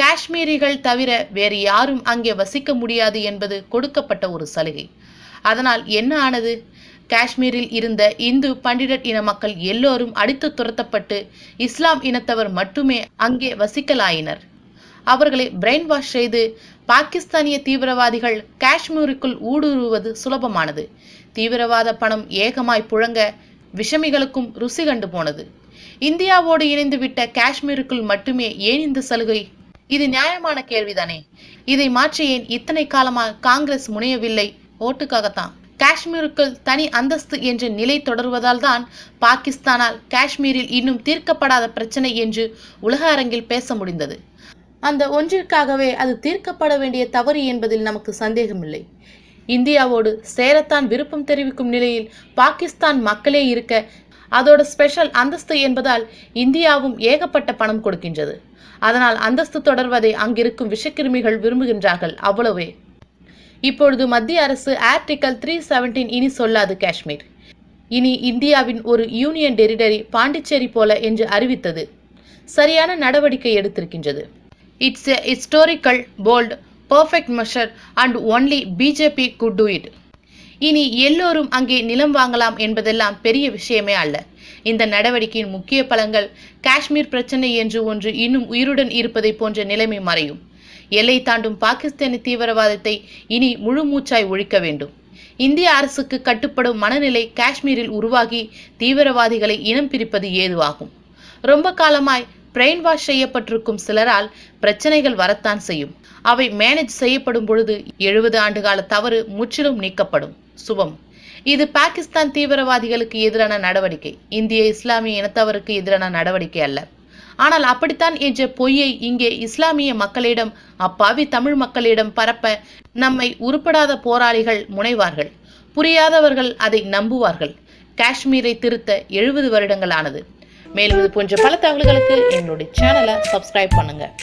காஷ்மீரிகள் தவிர வேறு யாரும் அங்கே வசிக்க முடியாது என்பது கொடுக்கப்பட்ட ஒரு சலுகை. அதனால் என்ன ஆனது? காஷ்மீரில் இருந்த இந்து பண்டிடட் இன மக்கள் எல்லோரும் அடித்து துரத்தப்பட்டு இஸ்லாம் இனத்தவர் மட்டுமே அங்கே வசிக்கலாயினர். அவர்களை பிரெயின் வாஷ் செய்து பாகிஸ்தானிய தீவிரவாதிகள் காஷ்மீருக்குள் ஊடுருவது சுலபமானது. தீவிரவாத பணம் ஏகமாய் புழங்க விஷமிகளுக்கும் ருசி கண்டு போனது. இந்தியாவோடு இணைந்துவிட்ட காஷ்மீருக்குள் மட்டுமே ஏன் இந்த சலுகை இது நியாயமான கேள்விதானே? இதை மாற்றி ஏன் இத்தனை காலமாக காங்கிரஸ் முனையவில்லை? ஓட்டுக்காகத்தான். காஷ்மீருக்குள் தனி அந்தஸ்து என்ற நிலை தொடர்வதால் தான் பாகிஸ்தானால் காஷ்மீரில் இன்னும் தீர்க்கப்படாத பிரச்சனை என்று உலக அரங்கில் பேச முடிந்தது. அந்த ஒன்றிற்காகவே அது தீர்க்கப்பட வேண்டிய தவறு என்பதில் நமக்கு சந்தேகமில்லை. இந்தியாவோடு சேரத்தான் விருப்பம் தெரிவிக்கும் நிலையில் பாகிஸ்தான் மக்களே இருக்க அதோட ஸ்பெஷல் அந்தஸ்து என்பதால் இந்தியாவும் ஏகப்பட்ட பணம் கொடுக்கின்றது. அதனால் அந்தஸ்து தொடர்வதை அங்கிருக்கும் விஷக்கிருமிகள் விரும்புகின்றார்கள் அவ்வளவே. இப்பொழுது மத்திய அரசு ஆர்டிகல் த்ரீ செவன்டீன் இனி சொல்லாது காஷ்மீர். இனி இந்தியாவின் ஒரு யூனியன் டெரிடரி பாண்டிச்சேரி போல என்று அறிவித்தது. சரியான நடவடிக்கை எடுத்திருக்கின்றது. It's a historical bold perfect measure and only BJP could do it இனி எல்லோரும் அங்கே நிலம் வாங்கலாம் என்பதெல்லாம் பெரிய விஷயமே அல்ல. இந்த நடவடிக்கையின் முக்கிய பலங்கள் காஷ்மீர் பிரச்சனை என்று ஒன்று இன்னும் உயிருடன் இருப்பதை போன்ற நிலைமை மறையும். எல்லை தாண்டும் பாகிஸ்தானி தீவிரவாதத்தை இனி முழு மூச்சாய் ஒழிக்க வேண்டும். இந்திய அரசுக்கு கட்டுப்படும் மனநிலை காஷ்மீரில் உருவாகி தீவிரவாதிகளை இனம் பிரிப்பது ஏதுவாகும். ரொம்ப காலமாய் பிரெயின் வாஷ் செய்யப்பட்டிருக்கும் சிலரால் பிரச்சனைகள் வரத்தான் செய்யும். அவை மேனேஜ் செய்யப்படும் பொழுது எழுபது ஆண்டுகால தவறு முற்றிலும் நீக்கப்படும். சுபம். இது பாகிஸ்தான் தீவிரவாதிகளுக்கு எதிரான நடவடிக்கை. இந்திய இஸ்லாமிய இனத்தவருக்கு எதிரான நடவடிக்கை அல்ல. ஆனால் அப்படித்தான் என்ற பொய்யை இங்கே இஸ்லாமிய மக்களிடம் அப்பாவி தமிழ் மக்களிடம் பரப்ப நம்மை உருப்படாத போராளிகள் முனைவார்கள். புரியாதவர்கள் அதை நம்புவார்கள். காஷ்மீரை திருத்த எழுபது வருடங்கள் ஆனது. மேலும் இது போன்ற பல தகவல்களுக்கு என்னுடைய சேனலை சப்ஸ்கிரைப் பண்ணுங்கள்